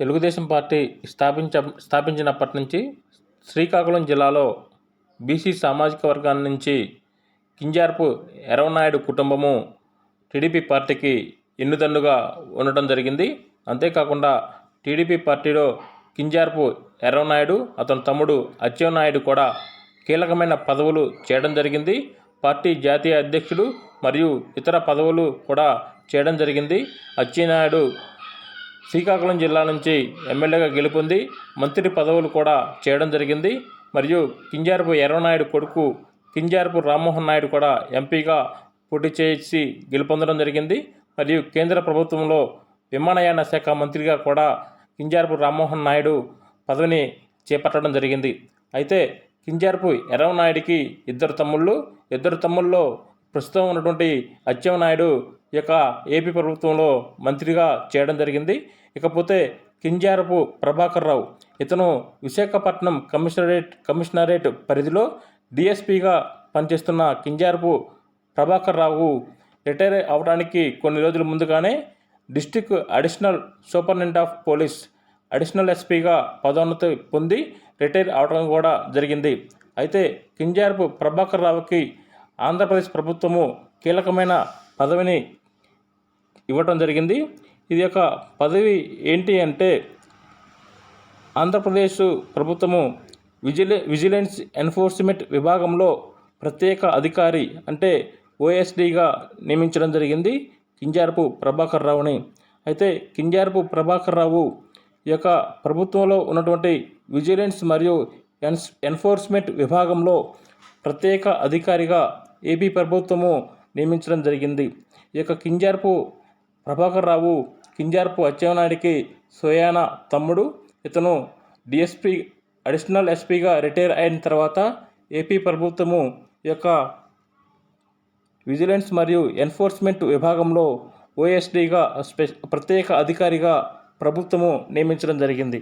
Telugu Desam party స్థాపించ స్థాపించినప్పటి నుంచి శ్రీకాకుళం జిల్లాలో BC సామాజిక వర్గాన్ని నుంచి కింజార్పు ఎరవనాయుడు కుటుంబము టీడీపీ పార్టీకి ఎన్నుదన్నుగా ఉండటం జరిగింది. అంతేకాకుండా టీడీపీ పార్టీలో కింజార్పు ఎరవనాయుడు అతని తమ్ముడు అచ్చెన్నాయుడు కూడా కీలకమైన పదవులు చేయడం జరిగింది. పార్టీ జాతీయ అధ్యక్షుడు మరియు ఇతర పదవులు కూడా చేయడం జరిగింది. అచ్చెన్నాయుడు శ్రీకాకుళం జిల్లా నుంచి ఎమ్మెల్యేగా గెలుపొంది మంత్రి పదవులు కూడా చేయడం జరిగింది. మరియు కింజారపు ఎర్రనాయుడు కొడుకు కింజారపు రామ్మోహన్ నాయుడు కూడా ఎంపీగా పోటీ చేసి గెలుపొందడం జరిగింది. మరియు కేంద్ర ప్రభుత్వంలో విమానయాన శాఖ మంత్రిగా కూడా కింజారపు రామ్మోహన్ నాయుడు పదవిని చేపట్టడం జరిగింది. అయితే కింజారపు ఎర్రవనాయుడికి ఇద్దరు తమ్ముళ్ళు. ఇద్దరు తమ్ముళ్ళు ప్రస్తుతం ఉన్నటువంటి అచ్చెవనాయుడు ఈ యొక్క ఏపీ ప్రభుత్వంలో మంత్రిగా చేయడం జరిగింది. ఇకపోతే కింజారపు ప్రభాకర్ రావు ఇతను విశాఖపట్నం కమిషనరేట్ కమిషనరేట్ పరిధిలో డిఎస్పిగా పనిచేస్తున్న కింజారపు ప్రభాకర్ రావు రిటైర్ అవడానికి కొన్ని రోజుల ముందుగానే district additional superintendent of police additional ఎస్పీగా పదోన్నతి పొంది రిటైర్ అవడం కూడా జరిగింది. అయితే కింజారపు ప్రభాకర్ రావుకి ఆంధ్రప్రదేశ్ ప్రభుత్వము కీలకమైన పదవిని ఇవ్వటం జరిగింది. ఇది యొక్క పదవి ఏంటి అంటే ఆంధ్రప్రదేశ్ ప్రభుత్వము విజిలె విజిలెన్స్ ఎన్ఫోర్స్మెంట్ విభాగంలో ప్రత్యేక అధికారి అంటే ఓఎస్డీగా నియమించడం జరిగింది కింజారపు ప్రభాకర్ రావుని. అయితే కింజారపు ప్రభాకర్ రావు ఈ యొక్క ప్రభుత్వంలో ఉన్నటువంటి విజిలెన్స్ మరియు ఎన్స్ ఎన్ఫోర్స్మెంట్ విభాగంలో ప్రత్యేక అధికారిగా ఏపీ ప్రభుత్వము నియమించడం జరిగింది. ఈ యొక్క కింజారపు ప్రభాకర్ రావు కింజార్పు అచ్చెన్నాయుడికి సోయాన తమ్ముడు. ఇతను డిఎస్పి అడిషనల్ ఎస్పీగా రిటైర్ అయిన తర్వాత ఏపీ ప్రభుత్వము యొక్క విజిలెన్స్ మరియు ఎన్ఫోర్స్మెంట్ విభాగంలో ఓఎస్డీగా స్పె ప్రత్యేక అధికారిగా ప్రభుత్వము నియమించడం జరిగింది.